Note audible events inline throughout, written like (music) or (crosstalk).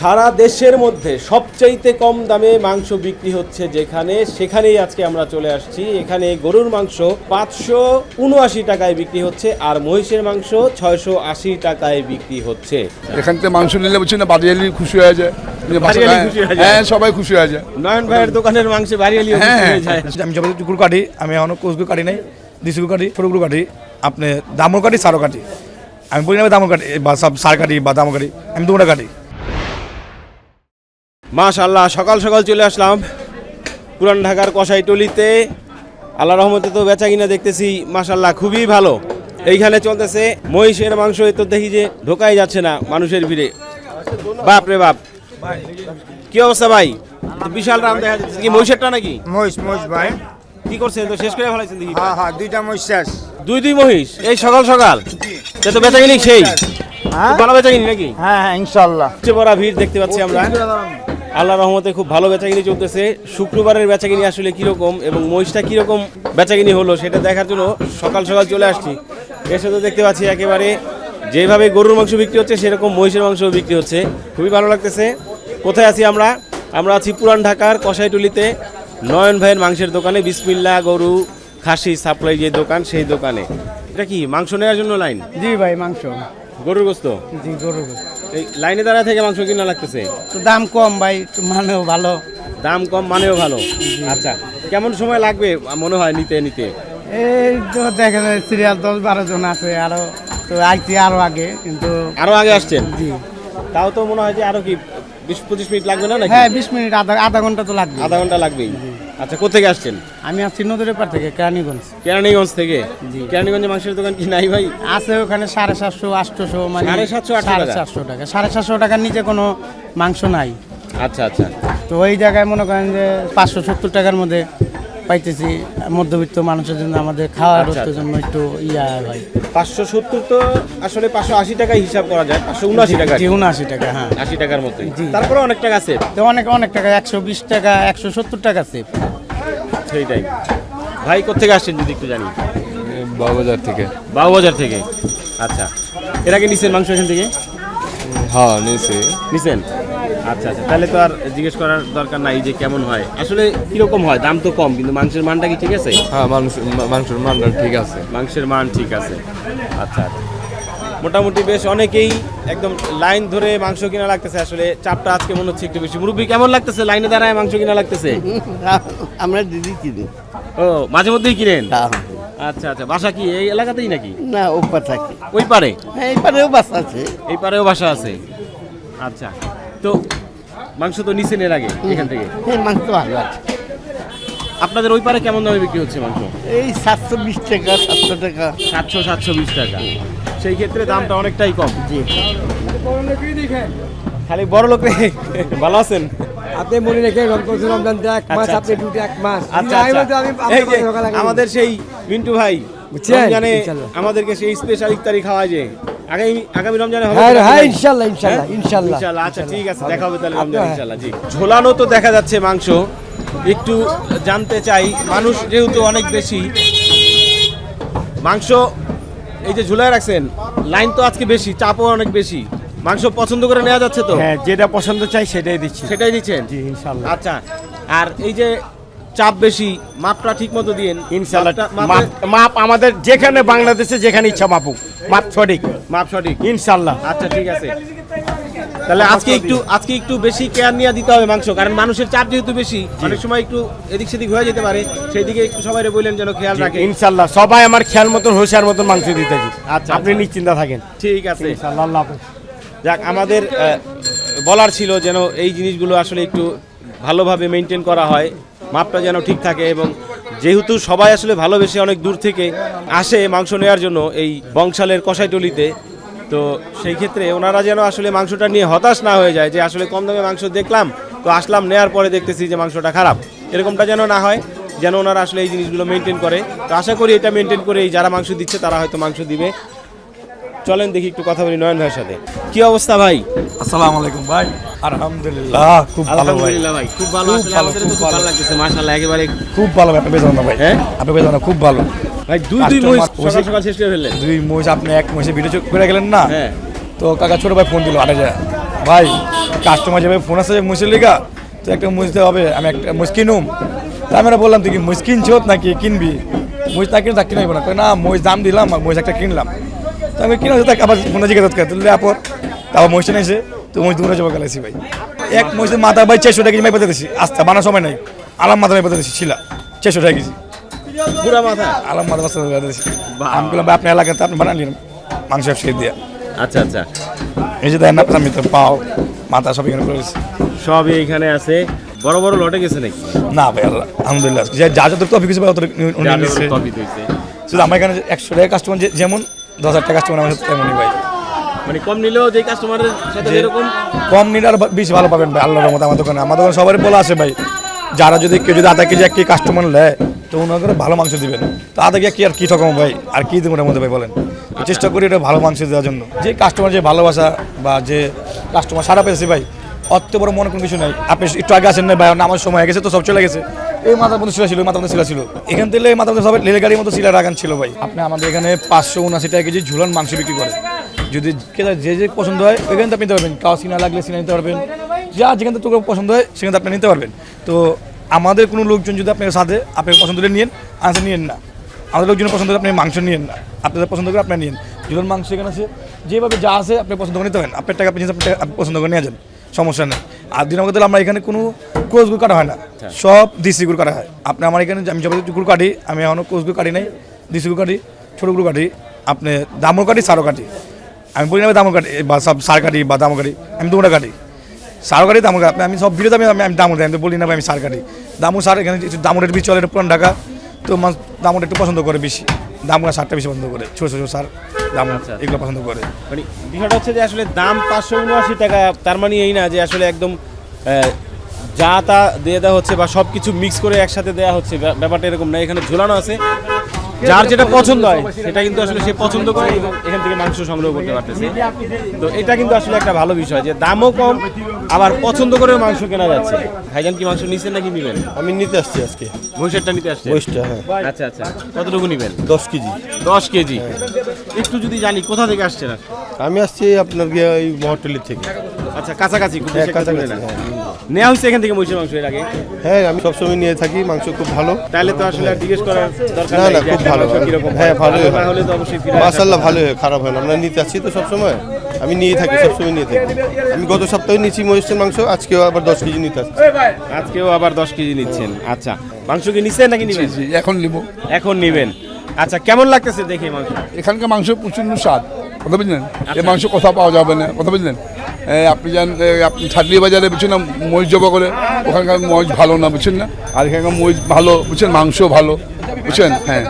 সারা দেশের মধ্যে সবচাইতে কম দামে মাংস বিক্রি হচ্ছে যেখানে সেখানেই আজকে আমরা চলে আসছি। এখানে গরুর মাংস পাঁচশো উনআশি টাকায় বিক্রি হচ্ছে আর মহিষের মাংস ছয়শো আশি টাকায় বিক্রি হচ্ছে। এখান থেকে মাংস নিলে বুঝছি না বাড়িয়ালি খুশি হয়ে যায়। হয়ে যায়। হ্যাঁ সবাই খুশি হয়ে যায়। নয়ন ভাইয়ের দোকানের মাংসে বাড়িয়ালি হ্যাঁ। আমি টুকুর কাটি আমি কোচগুলো কাটি নাই দিশুগুলো কাটি আপনি দামও কাটি সারও কাটি। আমি বলি না দামও কাটি বা সব সার কাটি বা দামও কাটি আমি দুটা কাটি। মাশাল্লাহ সকাল সকাল চলে আসলাম পুরান ঢাকার কষাইটলিতে আল্লাহ রহমতে তো বেচা কিনা দেখতেছি মাশাল্লাহ খুবই ভালো। এইখানে চলতেছে মহিষের মাংস এ তো দেখি যে ঢোকাই যাচ্ছে না মানুষের ভিড়ে। বাপ রে বাপ। কি অবস্থা ভাই? বিশাল রাম দেখা যাচ্ছে। কি মহিষেরটা নাকি? মহিষ মহিষ ভাই। কি করছেন? তো শেষ করে ফেলাইছেন দেখি। হ্যাঁ হ্যাঁ দুইটা মহিষ শেষ। দুই দুই মহিষ? এই সকাল সকাল? সে তো বেচা কিনি সেই ভালো বেচা কিনি নাকি? হ্যাঁ হ্যাঁ ইনশাল্লাহ বড় ভিড় দেখতে পাচ্ছি আমরা। আল্লাহ রহমতে খুব ভালো বেচাকিনি চলতেছে। শুক্রবারের বেচাকিনি আসলে কীরকম এবং মহিষটা কীরকম বেচাকিনি হলো সেটা দেখার জন্য সকাল সকাল চলে আসছি। এসে তো দেখতে পাচ্ছি একেবারে যেভাবে গরুর মাংস বিক্রি হচ্ছে, সেরকম মহিষের মাংস বিক্রি হচ্ছে। খুবই ভালো লাগতেছে। কোথায় আছি আমরা? আমরা আছি পুরান ঢাকার কষাইটুলিতে নয়ন ভাইয়ের মাংসের দোকানে। বিসমিল্লা গরু খাসি সাপ্লাই যে দোকান, সেই দোকানে। এটা কি মাংস নেওয়ার জন্য লাইন? জি ভাই, মাংস। গরুর গোস্ত? জি গরু এই লাইনে দাঁড়া থেকে মাংস কিনা লাগতেছে? তো দাম কম ভাই মানেও ভালো। দাম কম মানেও ভালো। আচ্ছা কেমন সময় লাগবে মনে হয় নিতে নিতে? এই তো দেখেন সিরিয়াল দশ বারো জন আছে আরও তো আইছি আরও আগে কিন্তু আরও আগে আসছেন? জি। তাও তো মনে হয় যে আরও কি বিশ পঁচিশ মিনিট লাগবে না হ্যাঁ বিশ মিনিট আধা আধা ঘণ্টা তো লাগবে। আধা ঘণ্টা লাগবেই। আচ্ছা কোথেকে আসছেন? আমি আসছি নদীর পার থেকে কেরানীগঞ্জ। কেরানীগঞ্জ থেকে? কেরানীগঞ্জে মাংসের দোকান কি নাই ভাই? আছে ওখানে সাড়ে সাতশো আটশোশো মানে সাড়ে সাতশো, সাড়ে টাকা? সাতশো টাকা। সাড়ে সাতশো টাকার নিচে কোনো মাংস নাই। আচ্ছা আচ্ছা। তো ওই জায়গায় মনে করেন যে পাঁচশো সত্তর টাকার মধ্যে পাইতেছি মধ্যবিত্ত মানুষের জন্য আমাদের খাওয়ার আচ্ছা, আচ্ছা। জন্য একটু ইয়া হয়। পাঁচশো সত্তর তো আসলে পাঁচশো আশি টাকায় হিসাব করা যায় পাঁচশো উনআশি টাকা উনআশি টাকা হ্যাঁ। আশি টাকার মতোই জি। তারপরে অনেক টাকা আছে তো অনেক অনেক টাকা একশো বিশ টাকা একশো সত্তর টাকা সেফ সেইটাই। ভাই কোথেকে আসছেন যদি একটু জানি বাবাজার থেকে। বাবুবাজার থেকে। আচ্ছা। এর আগে নিছেন মাংস এখান থেকে? হ্যাঁ নিয়েছি নিছেন? আচ্ছা আচ্ছা। তাহলে তো আর জিজ্ঞেস করার দরকার নাই যে কেমন হয়। আসলে কীরকম হয়? দাম তো কম কিন্তু মাংসের মানটা কি ঠিক আছে? হ্যাঁ মানুষ মা- মাংসের মানটা ঠিক আছে। মাংসের মান ঠিক আছে। আচ্ছা আচ্ছা। মোটামুটি বেশ অনেকেই একদম লাইন ধরে মাংস কিনা লাগতেছে। আসলে চাপটা আজকে মনে হচ্ছে একটু বেশি। মুরব্বী কেমন লাগতেছে? লাইনে দাঁড়ায় মাংস কিনা লাগতেছে? (laughs) আমরা দিদি কিনি। ও মাঝে মধ্যেই কিনেন? হ্যাঁ। আচ্ছা আচ্ছা। বাসা কি? এই এলাকাতেই নাকি? না ওপর থাকে। ওই পারে? হ্যাঁ এইবারেও বাসা আছে। এই পারেও বাসা আছে। আচ্ছা। তো মাংস তো নিছেন এর আগে এখান থেকে। এই মাংস ভালো আছে। আপনাদের ওই পারে কেমন দামে বিক্রি হচ্ছে মাংস? এই সাতশো বিশ টাকা সাতশো টাকা। সাতশো সাতশো বিশ টাকা। সেই ক্ষেত্রে দামটা অনেকটাই কম। জি। খালি বড় লোক ভালো আছেন? আপনি মনে রেখে রমজান এক মাস আচ্ছা, আপনি আচ্ছা। ডিউটি এক মাস। আচ্ছা। আমাদের সেই মিন্টু ভাই? রমজানে আমাদেরকে সেই স্পেশাল ইফতারি খাওয়ায় যে আগামী আগামী রমজানে হবে হ্যাঁ হ্যাঁ নাকি? ইনশাল্লাহ ইনশাল্লাহ হ্যাঁ? ইনশাল্লাহ আচ্ছা ঠিক আছে দেখা হবে তাহলে রমজান আপনার- ইনশাল্লাহ জি। ঝোলানো তো দেখা যাচ্ছে মাংস। একটু জানতে চাই মানুষ যেহেতু অনেক বেশি মাংস এই যে ঝুলায় রাখছেন লাইন তো আজকে বেশি চাপও অনেক বেশি। মাংস পছন্দ করে নেওয়া যাচ্ছে তো? হ্যাঁ যেটা পছন্দ চাই সেটাই দিচ্ছি। সেটাই দিচ্ছেন? জি ইনশাল্লাহ। আচ্ছা আর এই যে চাপ বেশি মাপটা ঠিক মতো দিয়েন ইনশাল্লাহ মাপ আমাদের যেখানে বাংলাদেশে যেখানে ইচ্ছা মাপুক। মাপ সঠিক। মাপ সঠিক। ইনশাল্লাহ আচ্ছা ঠিক আছে। তাহলে আজকে একটু আজকে একটু বেশি কেয়ার নিয়ে দিতে হবে মাংস কারণ মানুষের চাপ যেহেতু বেশি অনেক সময় একটু এদিক সেদিক হয়ে যেতে পারে। সেই দিকে একটু সবাই বললেন যেন খেয়াল রাখে। ইনশাল্লাহ সবাই আমার খেয়াল মতন হোশিয়ার মতন মাংস দিতেছি। আচ্ছা, আপনি আচ্ছা। নিশ্চিন্তা থাকেন। ঠিক আছে। ইনশাল্লাহ আল্লাহ যাক আমাদের বলার ছিল যেন এই জিনিসগুলো আসলে একটু ভালোভাবে মেনটেন করা হয়। মাপটা যেন ঠিক থাকে এবং যেহেতু সবাই আসলে ভালোবেসে অনেক দূর থেকে আসে মাংস নেওয়ার জন্য এই বংশালের কষাইটলিতে, তো সেই ক্ষেত্রে ওনারা যেন আসলে মাংসটা নিয়ে হতাশ না হয়ে যায় যে আসলে কম দামে মাংস দেখলাম, তো আসলাম নেয়ার পরে দেখতেছি যে মাংসটা খারাপ। এরকমটা যেন না হয়, যেন ওনারা আসলে এই জিনিসগুলো মেনটেন করে। তো আশা করি এটা মেনটেন করে এই যারা মাংস দিচ্ছে তারা হয়তো মাংস দিবে। চলেন দেখি একটু কথা বলি নয়ন ভাইয়ের সাথে। কি অবস্থা ভাই? আসসালামু আলাইকুম ভাই। আলহামদুলিল্লাহ খুব ভালো ভাই। আলহামদুলিল্লাহ ভাই। খুব ভালো খুব আসলে ভালো, আমাদের খুব খুব ভালো। ভালো লাগতেছে মাশাআল্লাহ একেবারে খুব ভালো আপনি ভাই। হ্যাঁ? আপনি খুব ভালো। ভাই দুই দুই মহিষ সকাল সকাল শেষ করে ফেললেন। দুই মহিষ আপনি এক মহিষে ভিডিও করে গেলেন না? হ্যাঁ। তো কাকা ছোট ভাই ফোন দিল আরে যা। ভাই কাস্টমার যাবে ফোন আসছে মুসির লিগা তো একটা মুছতে হবে আমি একটা মুছ কিনুম। তা আমি বললাম তুই কি কিনছো নাকি কিনবি? মুছ না কিনে তা কিনাইবো না। না মুছ দাম দিলাম আর মুছ একটা কিনলাম। তো আমি কিনা তাকে আবার ফোনে জিজ্ঞাসা করে তুললে আপর তারপর মুছটা নিয়েছে তো মুছ দূরে যাব গেলাইছি ভাই। এক মুছের মাথা ভাই চারশো টাকা মাই পেতে দিছি আস্তে বানার সময় নাই। আলাম মাথা মাই পেতে দিছি ছিল চারশো টাকা কেজি। পুরা মাথা? আলাম মাথা বাস্তা পেতে দিছি আমি বললাম ভাই, আপনি এলাকাতে আপনি বানালেন মাংস ব্যবসায়ী দিয়ে। আচ্ছা আচ্ছা। এই যে দেন না আমি তো পাও মাথা সব এখানে করে দিছি সবই এখানে আছে। বড় বড় লটে গেছে নাকি? না ভাই আল্লাহ আলহামদুলিল্লাহ। যে যা কপি কিছু ভাই অত। শুধু আমার এখানে একশো টাকা কাস্টমার যেমন দশ হাজার টাকা কাস্টমার আমার সাথে তেমনই ভাই। মানে কম নিলেও যে কাস্টমারের সাথে যেরকম কম নিলে আর বেশি ভালো পাবেন ভাই আল্লাহর মতো আমার দোকানে। আমার দোকানে সবারই বলা আছে ভাই যারা যদি কেউ যদি আধা কেজি এক কেজি কাস্টমার নেয় তো ওনার করে ভালো মাংস দিবেন। তো আধা কেজি কি আর কি ঠকাম ভাই? আর কি দেবো ওটার মধ্যে ভাই বলেন? চেষ্টা করি এটা ভালো মাংস দেওয়ার জন্য। যে কাস্টমার যে ভালোবাসা বা যে কাস্টমার সারা পেয়েছে ভাই অত বড় মনে কোনো কিছু নাই। আপনি একটু আগে আসেন না ভাই আমার সময় হয়ে গেছে তো সব চলে গেছে। এই মাথার মধ্যে শিলা ছিল মাথার মধ্যে শিলা ছিল। এখান থেকে মাথার মধ্যে সবাই রেল গাড়ির মতো শিলা রাগান ছিল ভাই। আপনি আমাদের এখানে পাঁচশো উনআশি টাকা কেজি ঝুলন মাংস বিক্রি করে যদি যে যে পছন্দ হয়, ওইখান আপনি নিতে পারবেন। কাউ সিনা লাগলে সিনা নিতে পারবেন। যা যেখান থেকে পছন্দ হয়, সেখান আপনি নিতে পারবেন। তো আমাদের কোনো লোকজন যদি আপনার সাথে আপনি পছন্দ করে নিয়েন, আনসার নিয়েন না। আমাদের লোকজনের পছন্দ করে আপনি মাংস নিয়েন না। আপনাদের পছন্দ করে আপনি নিয়েন। ঝুলন মাংস এখানে আছে। যেভাবে যা আছে, আপনি পছন্দ করে নিতে পারেন। আপনার টাকা আপনি আপনি টাকা- আপনি পছন্দ করে নিয়ে যান। সমস্যা নেই। আর দিন আমাদের, আমরা এখানে কোনো গুড় কাটা হয় না। সব দিশি গুড় কাটা হয়। আপনি আমার এখানে আমি যবে গুড় কাটি আমি এখনও গুড় কাটি নাই দিশি গুড় কাটি ছোটো গুড় কাটি আপনি দামও কাটি সারও কাটি। আমি বলি না দামও কাটি বা সব সার কাটি বা দামও কাটি আমি দুটা কাটি। সার কাটি দামও কাটি। আমি সব ভিডিওতে আমি আমি আমি দামও কাটি আমি তো বলি না আমি সার কাটি। দামও সার এখানে একটু দামও রেট বেশি চলে পুরান ঢাকা। তো মানুষ দামও একটু পছন্দ করে বেশি। দামটা সারটা বেশি পছন্দ করে। ছোটো ছোটো সার দাম এগুলো পছন্দ করে। মানে বিষয়টা হচ্ছে যে আসলে দাম পাঁচশো উনআশি টাকা তার মানে এই না যে আসলে একদম যা তা দিয়ে দেওয়া হচ্ছে বা সব কিছু মিক্স করে একসাথে দেওয়া হচ্ছে ব্যাপারটা এরকম না এখানে ঝুলানো আছে। যার যেটা পছন্দ হয় সেটা কিন্তু আসলে সে পছন্দ করে এবং এখান থেকে মাংস সংগ্রহ করতে পারতেছে। তো এটা কিন্তু আসলে একটা ভালো বিষয় যে দামও কম আবার পছন্দ করে মাংস কেনা যাচ্ছে। ভাইজান কি মাংস নিছেন নাকি নিবেন? আমি নিতে আসছি আজকে। মহিষেরটা নিতে আসছে ওয়েস্টটা হ্যাঁ। আচ্ছা আচ্ছা। কতটুকু নিবেন? দশ কেজি। দশ কেজি। একটু যদি জানি কোথা থেকে আসছেন? আমি আসছি আপনার গিয়ে ওই মহটলির থেকে। আচ্ছা কাছাকাছি হ্যাঁ কাছাকাছি হ্যাঁ। নেওয়া হয়েছে এখান থেকে মহিষের মাংস এর আগে? হ্যাঁ আমি সবসময় নিয়ে থাকি মাংস খুব ভালো। তাহলে তো আসলে জিজ্ঞেস করার দরকার না, না, খুব ভালো। হ্যাঁ, ভালো হলে তো অবশ্যই মাসাল্লাহ ভালো হয় খারাপ হয় না। আমরা নিতে আসছি তো সবসময়। আমি নিয়ে থাকি সবসময় নিয়ে থাকি। আমি গত সপ্তাহে নিয়েছি মহিষের মাংস আজকেও আবার দশ কেজি নিতে আসছি। আজকেও আবার দশ কেজি নিচ্ছেন। আচ্ছা মাংস কি নিচ্ছেন নাকি নিবেন? এখন নিব। এখন নিবেন। আচ্ছা কেমন লাগতেছে দেখে মাংস? এখানকার মাংস প্রচণ্ড স্বাদ। কথা বুঝলেন? এই মাংস কোথাও পাওয়া যাবে না। কথা বুঝলেন? আপনি যান আপনি ছাটলি বাজারে বুঝছেন না? মহিষ জবা করে। ওখানকার মহিষ ভালো না বুঝছেন না? আর এখানকার মহিষ ভালো বুঝছেন? মাংস ভালো বুঝছেন? হ্যাঁ।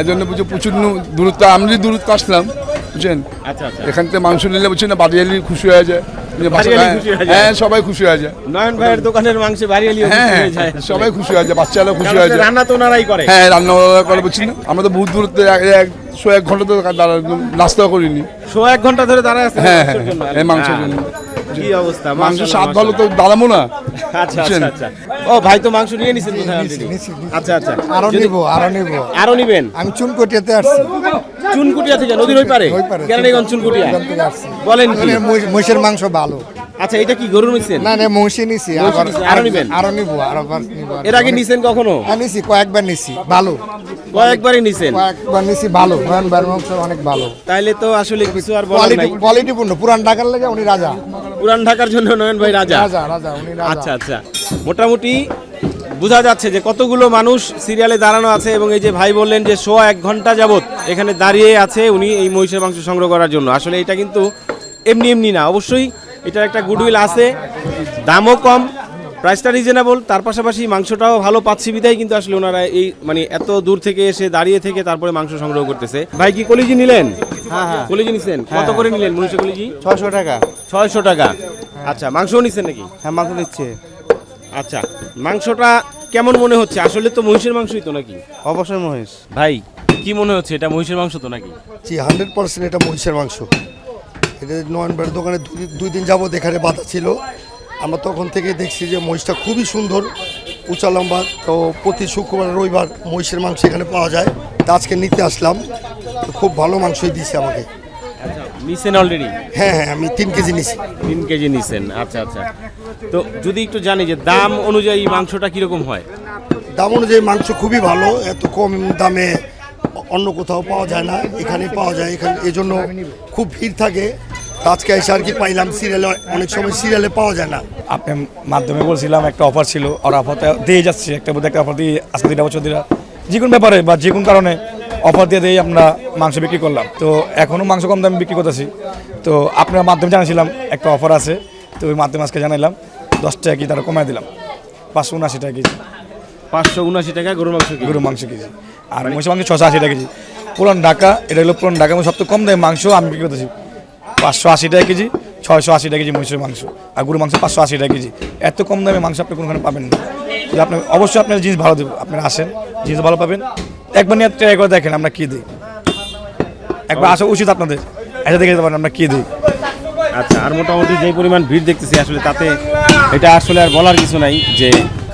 এই জন্য বুঝছে প্রচুর দূরত্ব। আমি যদি দূরত্ব আসলাম বুঝছেন? আচ্ছা আচ্ছা। এখান থেকে মাংস নিলে বুঝছেন না? বাড়িয়ালি খুশি হয়ে যায়। হয়ে। হ্যাঁ সবাই খুশি হয়ে যায়। নয়ন ভাইয়ের দোকানের মাংসে বাড়িয়ালি হ্যাঁ হ্যাঁ সবাই খুশি হয়ে যায় বাচ্চারা খুশি হয়ে যায়। রান্না তো ওনারাই করে। হ্যাঁ রান্না বান্না করে বুঝছি না? আমরা তো বহুত দূরত্বে একশো এক ঘণ্টা তো নাস্তা করিনি। শো এক ঘণ্টা ধরে দাঁড়ায় আছে হ্যাঁ হ্যাঁ জন্য। মাংসের জন্য। কি অবস্থা? মাংস স্বাদ ভালো তো। দাঁড়াবো না? আচ্ছা আচ্ছা আচ্ছা। ও ভাই তো মাংস নিয়ে নিছেন আচ্ছা আচ্ছা। আরও নিব আরও নিব। আরও নিবেন? আমি চুনকটিয়াতে আসছি। চুনকুটিয়া থেকে নদীর ওই পারে? কেরানীগঞ্জ চুনকুটিয়া। বলেন কি? মহিষের মাংস ভালো। আচ্ছা এটা কি গরুর নিছেন না না মহিষে নিছি। আবার আরও নিবেন? আরও নিব আরও নিব এর আগে নিছেন কখনো? হ্যাঁ, নিছি কয়েকবার নিছি ভালো। কয়েকবারই নিছেন? কয়েকবার নিছি ভালো। মাংস অনেক ভালো। তাইলে তো আসলে কিছু আর বলার কোয়ালিটি নাই। কোয়ালিটিপূর্ণ পুরান ঢাকার লেগে উনি রাজা। পুরান ঢাকার জন্য নয়ন ভাই রাজা। রাজা রাজা উনি রাজা। আচ্ছা আচ্ছা। মোটামুটি বোঝা যাচ্ছে যে কতগুলো মানুষ সিরিয়ালে দাঁড়ানো আছে এবং এই যে ভাই বললেন যে শো এক ঘণ্টা যাবৎ এখানে দাঁড়িয়ে আছে উনি এই মহিষের মাংস সংগ্রহ করার জন্য। আসলে এটা কিন্তু এমনি এমনি না। অবশ্যই এটার একটা গুডউইল আছে। দামও কম। প্রাইসটা রিজনেবল তার পাশাপাশি মাংসটাও ভালো পাচ্ছি বিদায় কিন্তু আসলে ওনারা এই মানে এত দূর থেকে এসে দাঁড়িয়ে থেকে তারপরে মাংস সংগ্রহ করতেছে। ভাই কি কলিজি নিলেন? হ্যাঁ হ্যাঁ। কলিজি নিছেন? কত করে নিলেন মহিষের কলিজি? ছশো টাকা। ছয়শো টাকা। আচ্ছা মাংসও নিছেন নাকি? হ্যাঁ মাংস দিচ্ছে। আচ্ছা মাংসটা কেমন মনে হচ্ছে? আসলে তো মহিষের মাংসই তো নাকি? অবশ্যই মহিষ। ভাই কি মনে হচ্ছে এটা মহিষের মাংস তো নাকি? জি হান্ড্রেড পার্সেন্ট এটা মহিষের মাংস। এটা নয়নবার দোকানে দুই দুই দিন যাব এখানে বাধা ছিল। আমরা তখন থেকে দেখছি যে মহিষটা খুবই সুন্দর উঁচা লম্বা। তো প্রতি শুক্রবার রবিবার মহিষের মাংস এখানে পাওয়া যায়। তা আজকে নিতে আসলাম। তো খুব ভালো মাংসই দিয়েছে আমাকে। আচ্ছা নিছেন অলরেডি হ্যাঁ হ্যাঁ আমি তিন কেজি নিছি। তিন কেজি নিছেন আচ্ছা আচ্ছা। তো যদি একটু জানি যে দাম অনুযায়ী মাংসটা কীরকম হয়? দাম অনুযায়ী মাংস খুবই ভালো এত কম দামে অন্য কোথাও পাওয়া যায় না। এখানে পাওয়া যায় এখানে এই জন্য খুব ভিড় থাকে। আজকে এসে আর কি পাইলাম সিরিয়ালে অনেক সময় সিরিয়ালে পাওয়া যায় না। আপনার মাধ্যমে বলছিলাম একটা অফার ছিল আর অফারটা দিয়ে যাচ্ছে একটা বোধ একটা অফার দিয়ে আজকে দুটা বছর দিলা যে কোনো ব্যাপারে বা যে কোনো কারণে অফার দিয়ে দিয়ে আমরা মাংস বিক্রি করলাম। তো এখনও মাংস কম দামে বিক্রি করতেছি। তো আপনার মাধ্যমে জানিয়েছিলাম একটা অফার আছে তো ওই মাধ্যমে আজকে জানাইলাম দশ টাকা কি তারা কমায় দিলাম। পাঁচশো উনআশি টাকা কেজি। পাঁচশো উনআশি টাকা গরুর মাংস কেজি। গরু মাংস কেজি। আর মহিষ মাংস ছশো আশি টাকা কেজি। পুরান ঢাকা এটা হলো পুরান ঢাকা সবথেকে কম দামে মাংস আমি বিক্রি করতেছি। পাঁচশো আশি টাকা কেজি, ছয়শো আশি টাকা কেজি মহিষের মাংস আর গরু মাংস পাঁচশো আশি টাকা কেজি। এত কম দামে মাংস আপনি কোনোখানে পাবেন না। যে আপনি, অবশ্যই আপনার জিনিস ভালো দেবো আপনারা আসেন, জিনিস ভালো পাবেন। একবার নিয়ে ট্রাই করে দেখেন আমরা কী দিই। একবার আসা উচিত আপনাদের। এটা দেখে যেতে পারেন আমরা কী দিই। আচ্ছা আর মোটামুটি যে পরিমাণ ভিড় দেখতেছি আসলে তাতে এটা আসলে আর বলার কিছু নাই যে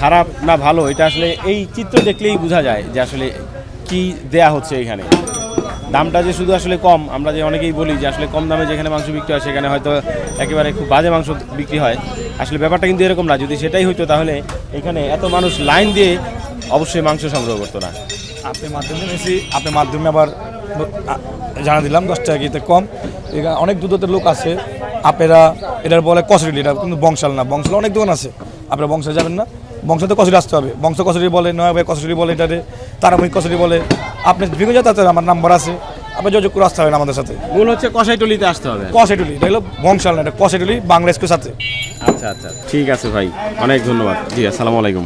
খারাপ না ভালো, এটা আসলে এই চিত্র দেখলেই বোঝা যায় যে আসলে কি দেয়া হচ্ছে এখানে। দামটা যে শুধু আসলে কম, আমরা যে অনেকেই বলি যে আসলে কম দামে যেখানে মাংস বিক্রি হয় সেখানে হয়তো একেবারে খুব বাজে মাংস বিক্রি হয়। আসলে ব্যাপারটা কিন্তু এরকম না, যদি সেটাই হইতো তাহলে এখানে এত মানুষ লাইন দিয়ে অবশ্যই মাংস সংগ্রহ করতো না। আপনি মাধ্যমে নিয়েছি আপনার মাধ্যমে আবার জানা দিলাম দশ টাকা কিতে কম। এখানে অনেক দূরদের লোক আছে আপনারা এটার বলে কসরি এটা কিন্তু বংশাল না, বংশাল অনেক দোকান আছে। আপনারা বংশাল যাবেন না। বংশতে কচুরি আসতে হবে। বংশ কচুরি বলে নয় ভাই কসরি বলে এটাতে তারাময়িক কচুরি বলে। আপনি বিভিন্ন জায়গাতে আমার নাম্বার আছে। আপনি যোগাযোগ করে আসতে হবে আমাদের সাথে। মূল হচ্ছে কষাইটুলিতে আসতে হবে। কষাইটুলি এটা হলো বংশাল না এটা কষাইটুলি বাংলা সাথে। আচ্ছা আচ্ছা। ঠিক আছে ভাই অনেক ধন্যবাদ। জি আসসালামু আলাইকুম।